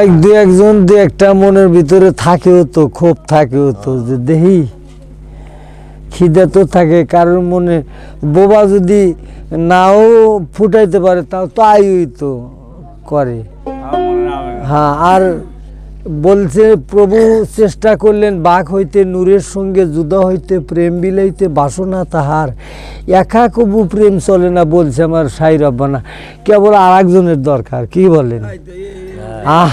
এক দু একজন দু একটা মনের ভিতরে থাকেও তো ক্ষোভ থাকেও তো যে দেখি খিদে তো থাকে। কারোর মনে বোবা যদি নাও ফুটাইতে পারে তাও তো আয়ুই তো করে। হ্যাঁ আর বলছে প্রভু চেষ্টা করলেন বাঘ হইতে নূরের সঙ্গে যুদা হইতে প্রেম বিলাইতে বাসনা তাহার। একা কবু প্রেম চলে না বলছে আমার সাই রব্বানা। কেবল আর একজনের দরকার কি বলেন? আহ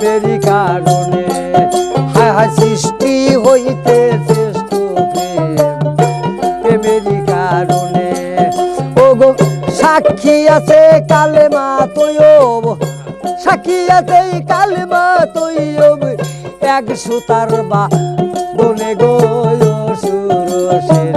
প্রেমেরই কারণে। হায় হায় সৃষ্টি হইতে শ্রেষ্ঠ কারণে। ও গো সাক্ষী আছে কালেমা তৈব সাক্ষী আছে কালেমা তৈব এক সুতার বা বনে গো সুরসের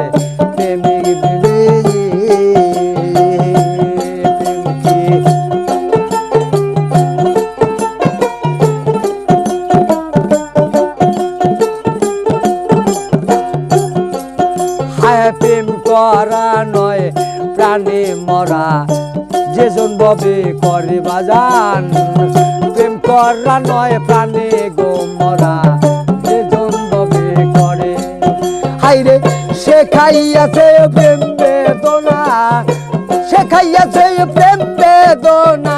যেজন ববে করে বাজান। প্রেম করা নয় প্রাণে গো মরা যেজন ববে করে। হাইরে, সে খাইয়াছে প্রেম বেদনা, সে খাইয়াছে প্রেম বেদনা।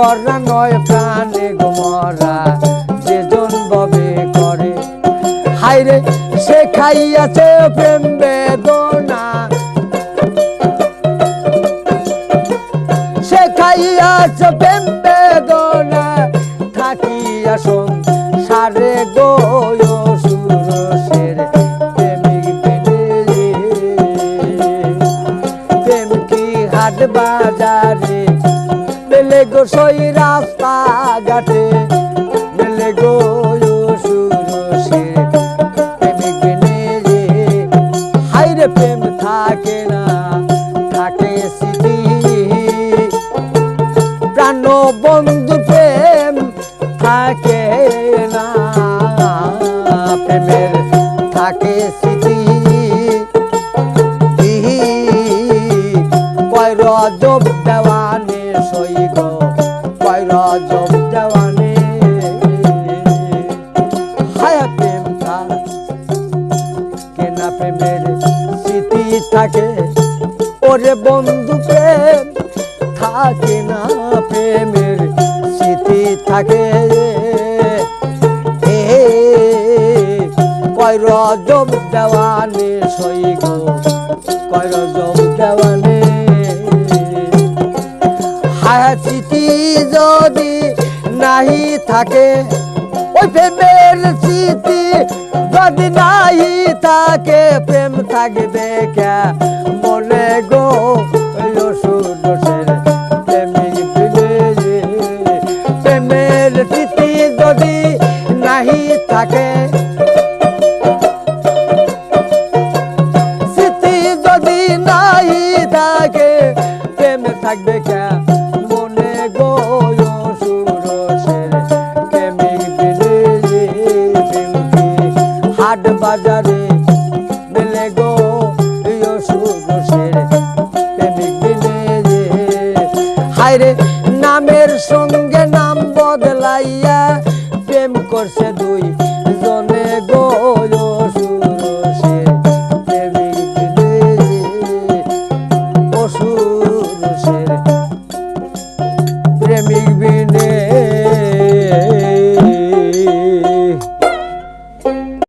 করা নয় প্রাণে গোমরা যে জন ববে করে। হাইরে সে খাইয়াছে প্রেম বেদনা। সে খাইয়াছে প্রেম বেদনা। থাকিয়া সারে গো বেলে গো সই রাস্তা ঘাটে বেলে গো হাইরে প্রেম থাকে না, থাকে স্মৃতি। প্রাণ বন্ধু প্রেম থাকে না, প্রেমের থাকে স্মৃতি। কয় রজব থাকে। ওরে বন্ধু প্রেম, থাকে না প্রেমের স্মৃতি থাকে। এ, কয় রজব দেওয়ানে সই গো, কয় রজব দেওয়ানে হায় স্মৃতি যদি নাহি থাকে। ওই প্রেমের স্মৃতি যদি নাহি থাকে, প্রেম থাকবে কে মনে গো যদি থাকে, স্মৃতি যদি থাকে থাকবে বাজারে মেলে গো প্রিয় সুরসের প্রেমিক